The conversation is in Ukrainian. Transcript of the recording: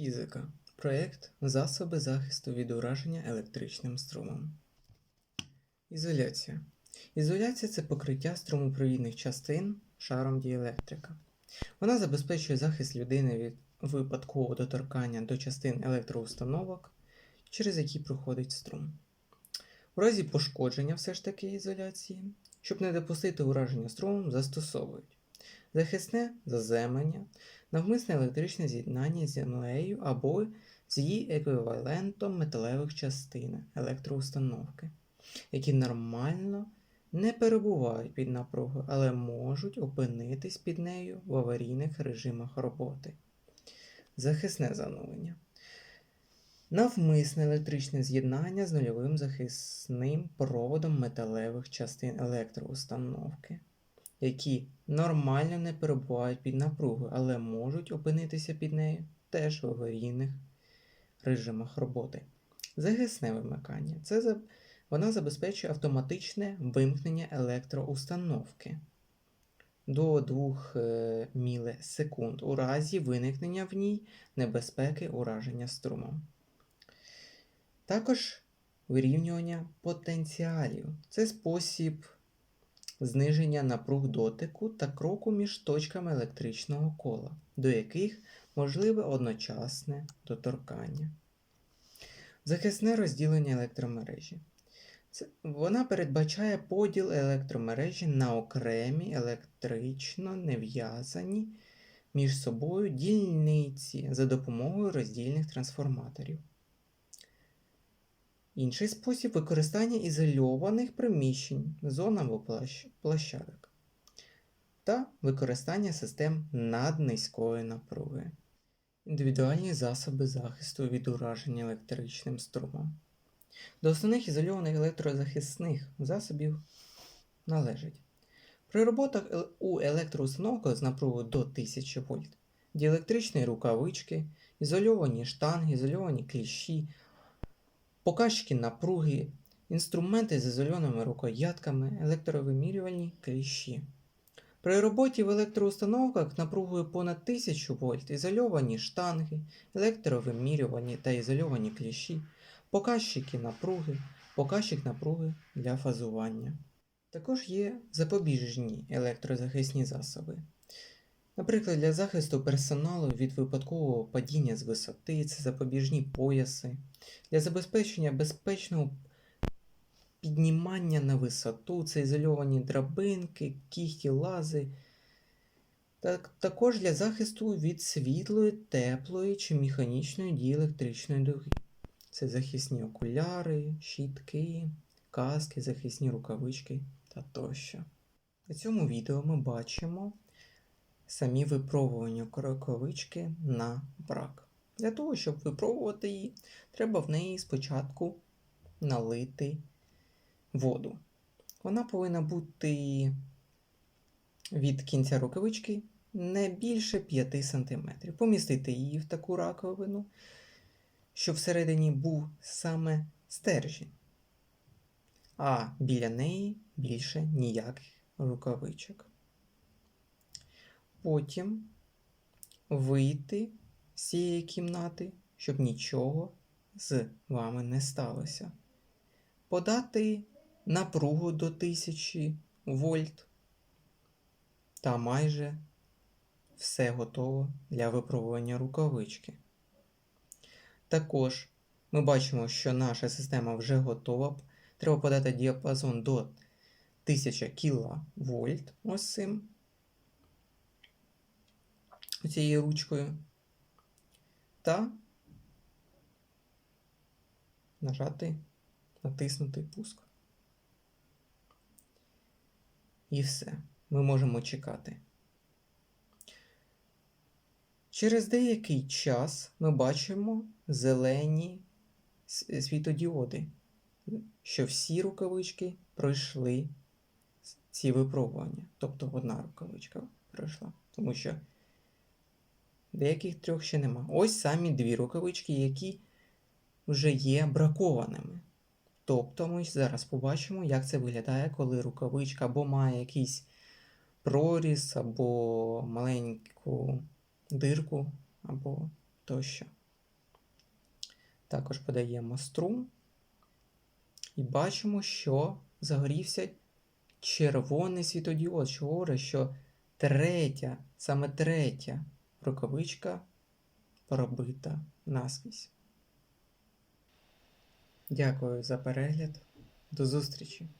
Фізика. Проєкт Засоби захисту від ураження електричним струмом. Ізоляція. Ізоляція це покриття струмопровідних частин шаром діелектрика. Вона забезпечує захист людини від випадкового доторкання до частин електроустановок, через які проходить струм. У разі пошкодження все ж таки ізоляції, щоб не допустити ураження струмом, застосовують захисне заземлення, навмисне електричне з'єднання з землею або з її еквівалентом металевих частин електроустановки, які нормально не перебувають під напругою, але можуть опинитись під нею в аварійних режимах роботи. Захисне занулення. Навмисне електричне з'єднання з нульовим захисним проводом металевих частин електроустановки, які нормально не перебувають під напругою, але можуть опинитися під нею теж в аварійних режимах роботи. Захисне вимикання. Це. Вона забезпечує автоматичне вимкнення електроустановки до 2 е, мілісекунд у разі виникнення в ній небезпеки ураження струмом. Також вирівнювання потенціалів. Це спосіб зниження напруг дотику та кроку між точками електричного кола, до яких можливе одночасне доторкання. Захисне розділення електромережі. Це, вона передбачає поділ електромережі на окремі електрично нев'язані між собою дільниці за допомогою роздільних трансформаторів. Інший спосіб використання ізольованих приміщень, зон або площадок та використання систем наднизької напруги. Індивідуальні засоби захисту від ураження електричним струмом. До основних ізольованих електрозахисних засобів належать при роботах у електроустановках з напругою до 1000 вольт, діелектричні рукавички, ізольовані штанги, ізольовані кліщі, показчики напруги, інструменти з ізольованими рукоятками, електровимірювальні кліщі. При роботі в електроустановках напругою понад 1000 вольт ізольовані штанги, електровимірювані та ізольовані кліщі, показчики напруги, показчик напруги для фазування. Також є запобіжні електрозахисні засоби. Наприклад, для захисту персоналу від випадкового падіння з висоти, це запобіжні пояси, для забезпечення безпечного піднімання на висоту, це ізольовані драбинки, кіхті, лази. Так, також для захисту від світлої, теплої чи механічної дії електричної дуги. Це захисні окуляри, щітки, каски, захисні рукавички та тощо. У цьому відео ми бачимо самі випробування рукавички на брак. Для того, щоб випробувати її, треба в неї спочатку налити воду. Вона повинна бути від кінця рукавички не більше 5 см. Помістити її в таку раковину, щоб всередині був саме стержень, а біля неї більше ніяких рукавичок. Потім вийти з цієї кімнати, щоб нічого з вами не сталося. Подати напругу до 1000 вольт та майже все готово для випробування рукавички. Також ми бачимо, що наша система вже готова. Треба подати діапазон до 1000 кВт. Ось цим цією ручкою. Та нажати, натиснути пуск. І все. Ми можемо чекати. Через деякий час ми бачимо зелені світодіоди, що всі рукавички пройшли ці випробування. Тобто одна рукавичка пройшла. Тому що деяких трьох ще нема. Ось самі дві рукавички, які вже є бракованими. Тобто ми зараз побачимо, як це виглядає, коли рукавичка або має якийсь проріз, або маленьку дирку, або тощо. Також подаємо струм і бачимо, що загорівся червоний світодіод, що говорить, що третя, саме третя рукавичка пробита наскрізь. Дякую за перегляд. До зустрічі!